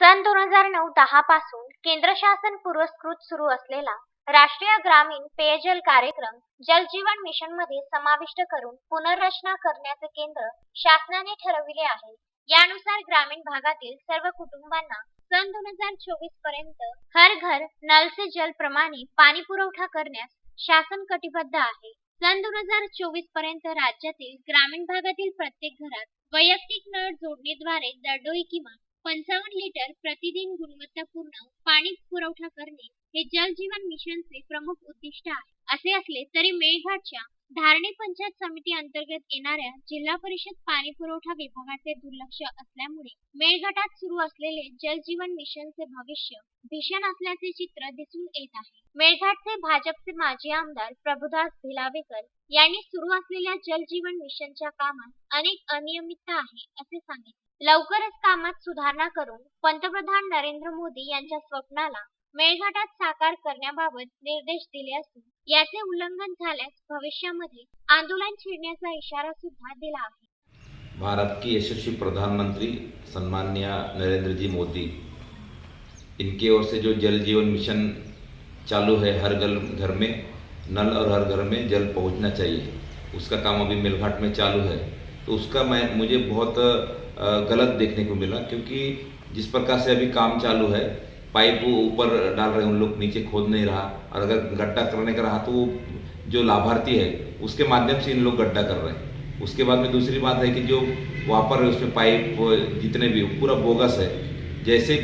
सन दोन हजार नऊ दहा पासून केंद्र शासन पुरस्कृत सुरू असलेला राष्ट्रीय ग्रामीण पेयजल कार्यक्रम जल जीवन मिशनमध्ये समाविष्ट करून पुनर्रचना करण्याचे केंद्र शासनाने ठरविले आहे. यानुसार ग्रामीण भागातील सर्व कुटुंबांना सन दोन हजार चोवीसपर्यंत हर घर नल से जल प्रमाणे पाणी पुरवठा करण्यास शासन कटिबद्ध आहे. सन दोन हजार चोवीसपर्यंत राज्यातील ग्रामीण भागातील प्रत्येक घरात वैयक्तिक नळ जोडणीद्वारे दरडोई किमान पंचावन्न लिटर प्रतिदिन गुणवत्तापूर्ण पाणी पुरवठा करणे हे जल जीवन मिशनचे प्रमुख उद्दिष्ट आहे. असे असले तरी मेळघाटच्या धारणी पंचायत समिती अंतर्गत येणाऱ्या जिल्हा परिषद पाणी पुरवठा विभागाचे दुर्लक्ष असल्यामुळे मेळघाटात सुरू असलेले जल जीवन मिशनचे भविष्य भीषण असल्याचे चित्र दिसून येत आहे. मेळघाटचे भाजपचे माजी आमदार प्रभुदास भिलावेकर यांनी सुरू असलेल्या जल जीवन मिशनच्या कामात अनेक अनियमितता आहे असे सांगितले. लवकरच कामात सुधारणा करून पंतप्रधान नरेंद्र मोदी यांच्या स्वप्नाला मेळघाटात साकार करण्याबाबत निर्देश दिले असून, याचे उल्लंघन झाल्यास भविष्यामध्ये आंदोलन छेडण्याचा इशारा सुद्धा दिला आहे. भारत की यशस्वी प्रधानमंत्री सम्मान्य नरेंद्र जी मोदी, इनकी ओर से जो जल जीवन मिशन चालू है हर घर घर में, नल और हर घर में जल पहुँचना चाहिए। उसका काम अभी मेलघाट में चालू है। तो उसका मैं, मुझे बहुत गलत देखने को मिला, क्योंकि जिस प्रकार से अभी काम चालू है पाइप ऊपर डाल रहे हैं, उन लोग नीचे खोद नहीं रहा। और अगर गड्ढा करने का रहा तो वो जो लाभार्थी है, उसके माध्यम से इन लोग गड्ढा कर रहे हैं। उसके बाद में दूसरी बात है कि जो वहाँ पर उसमें पाइप जितने भी पूरा बोगस है। जैसे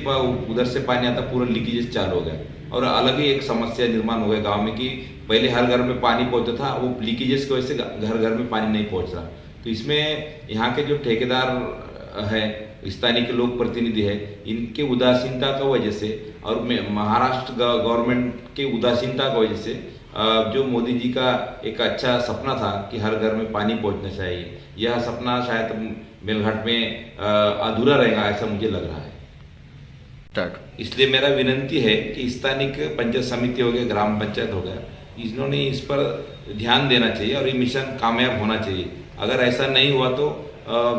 उधर से पानी आता, पूरा लीकेजेस चालू हो गया। और अलग ही एक समस्या निर्माण हो गया गाँव में कि पहले हर घर में पानी पहुँचता था वो लीकेजेस की वजह से घर घर में पानी नहीं पहुँच रहा। तो इसमें यहाँ के जो ठेकेदार है स्थानीय के लोक प्रतिनिधि है। इनके उदासीनता का वजह से और महाराष्ट्र गवर्नमेंट के उदासीनता की वजह से जो मोदी जी का एक अच्छा सपना था कि हर घर में पानी पहुँचना चाहिए यह सपना शायद मेलघाट में अधूरा रहेगा ऐसा मुझे लग रहा है। इसलिए मेरा विनंती है कि स्थानिक पंचायत समिति हो गया ग्राम पंचायत हो गया इन्होंने इस पर ध्यान देना चाहिए और ये मिशन कामयाब होना चाहिए। अगर ऐसा नहीं हुआ तो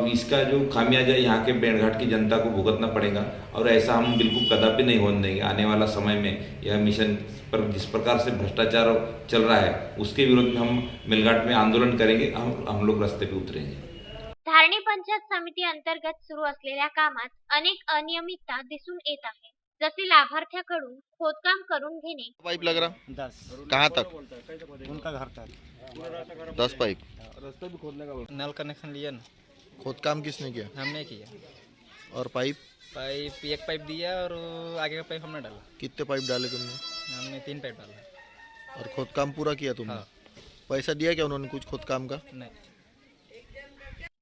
इसका जो खामियाजा यहाँ के बेड़घाट की जनता को भुगतना पड़ेगा और ऐसा हम बिल्कुल कदापि नहीं होने देंगे। आने वाला समय में यह मिशन पर जिस प्रकार से भ्रष्टाचार चल रहा है उसके विरोध में हम मिलघाट में आंदोलन करेंगे हम हम लोग रास्ते पे उतरेंगे। धारणी पंचायत समिती अंतर्गत सुरू असलेल्या कामात अनेक अनियमितता दिसून येत आहे. जसे लाभार्थ्याकडून खोदकाम करून घेणे. पाइप लग रहा दस. कहाँ तक? उनका घर तक. दस पाइप नल कनेक्शन लिया ना. खोद काम किसने किया? हमने किया। और पाइप? पाइप एक पाइप दिया और आगे का पाइप हमने डाला। कितने पाइप डाले तुमने? हमने तीन पाइप डाला। और खोद काम पूरा किया तुमने? हाँ। पैसा दिया क्या उन्होंने कुछ खोद काम का? नहीं।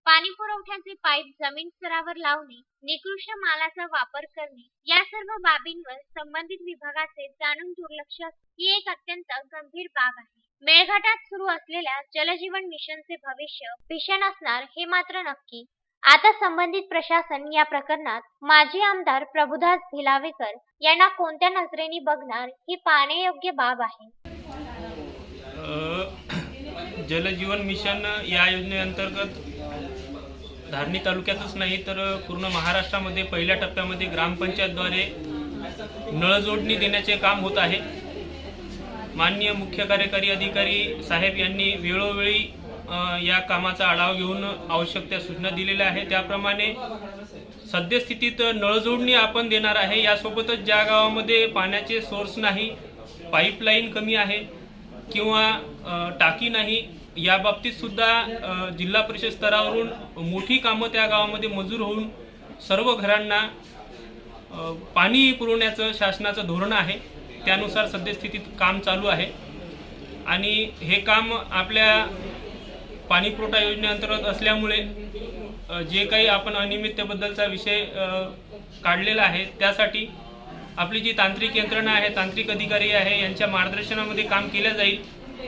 पाणी पुरवठ्याचे पाईप जमीन स्तरावर लावणे निकृष्ट मालाचा वापर करणे या सर्व बाबींवर संबंधित विभागाचे जाणून दुर्लक्ष ही एक अत्यंत गंभीर बाब आहे. मेळघाटात सुरू असलेल्या जलजीवन मिशनचे भविष्य भीषण असणार हे मात्र नक्की. आता संबंधित प्रशासन या प्रकरणात माजी आमदार प्रभुदास भिलावेकर यांना कोणत्या नजरेने बघणार ही पाहण्यायोग्य बाब आहे. जलजीवन मिशन या योजनेअंतर्गत धारणी तालुक्यातच नाही तर पूर्ण महाराष्ट्रामध्ये पहिल्या टप्प्यामध्ये ग्रामपंचायतद्वारे नळजोडणी देण्याचे काम होत आहे. माननीय मुख्य कार्यकारी अधिकारी साहेब यांनी वेळोवेळी या कामाचा आढावा घेऊन आवश्यक त्या सूचना दिलेल्या आहे त्याप्रमाणे सद्यस्थितीत नळजोडणी आपण देणार आहे. यासोबतच ज्या गावामध्ये पाण्याचे सोर्स नाही पाईपलाईन कमी आहे किंवा टाकी नाही या बाबतीत सुद्धा जिल्हा परिषद स्तरावरून मोठी कामं त्या गावामध्ये मंजूर होऊन सर्व घरांना पाणी पुरवण्याचं शासनाचं धोरण आहे. त्यानुसार सद्यस्थितीत काम चालू आहे. आणि हे काम आपल्या पाणी पुरवठा योजनेअंतर्गत असल्यामुळे जे काही आपण अनियमिततेबद्दलचा विषय काढलेला आहे त्यासाठी आपली जी तांत्रिक यंत्रणा आहे तांत्रिक अधिकारी आहे यांच्या मार्गदर्शनामध्ये काम केलं जाईल.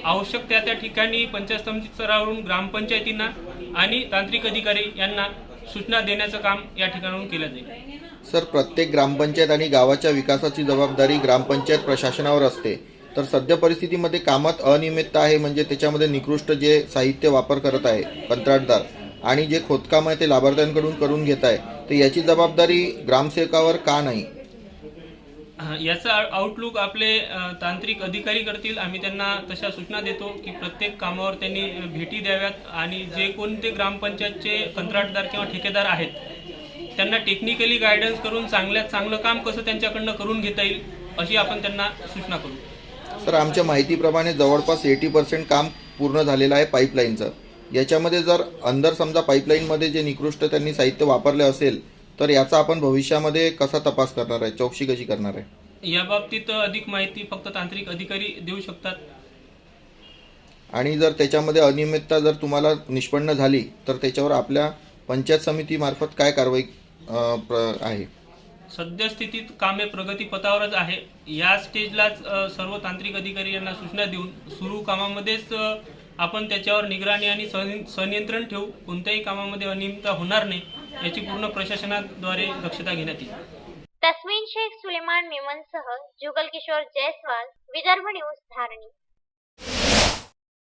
आवश्यक त्या त्या ठिकाणी पंचायत समिती स्तरावरून ग्रामपंचायतींना आणि तांत्रिक अधिकारी यांना सूचना देण्याचं काम या ठिकाणाहून केलं जाईल. सर प्रत्येक ग्रामपंचायत आणि गावाच्या विकासाची जबाबदारी ग्रामपंचायत प्रशासनावर असते. तर सध्या परिस्थितीमध्ये कामात अनियमितता आहे म्हणजे त्याच्यामध्ये निकृष्ट जे साहित्य वापर करत आहे कंत्राटदार आणि जे खोदकाम आहे ते लाभार्थ्यांकडून करून घेत आहे तर याची जबाबदारी ग्रामसेवकावर का नाही? याचा आउटलुक आपले तांत्रिक अधिकारी करतील. आम्ही त्यांना तशा सूचना देतो की प्रत्येक कामावर त्यांनी भेटी द्याव्यात आणि जे कोणते ग्रामपंचायतचे कंत्राटदार किंवा ठेकेदार आहेत त्यांना टेक्निकली गायडन्स करून चांगल्यात चांगलं काम कसं त्यांच्याकडनं करून घेता येईल अशी आपण त्यांना सूचना करू. तर आमच्या माहितीप्रमाणे जवळपास एटी पर्सेंट काम पूर्ण झालेलं आहे पाईपलाईनचं याच्यामध्ये जर अंदर समजा पाईपलाईनमध्ये जे निकृष्ट त्यांनी साहित्य वापरले असेल तर याचा आपण भविष्यामध्ये कसा तपास करणार आहे? चौकशी कशी करणार आहे? या बाबतीत अधिक माहिती फक्त तांत्रिक अधिकारी देऊ शकतात. आणि जर त्याच्यामध्ये अनियमितता जर तुम्हाला निष्पन्न झाली तर त्याच्यावर आपल्या पंचायत समितीमार्फत काय कारवाई प्र- आहे. सद्यस्थितीत कामे प्रगतीपथावरच आहे. या स्टेजलाच अ, सर्व तांत्रिक अधिकारी यांना सूचना देऊन सुरू कामामध्येच अ, आपण त्याच्यावर निगराणी आणि सनि- संनियंत्रण ठेवू. कोणत्याही कामामध्ये अनियमितता होणार नाही याची पूर्ण प्रशासनाद्वारे दक्षता घेण्यात येईल. तस्मीन शेख सुलेमान मेमनसह जुगल किशोर जयस्वाल विदर्भ न्यूज धारणी.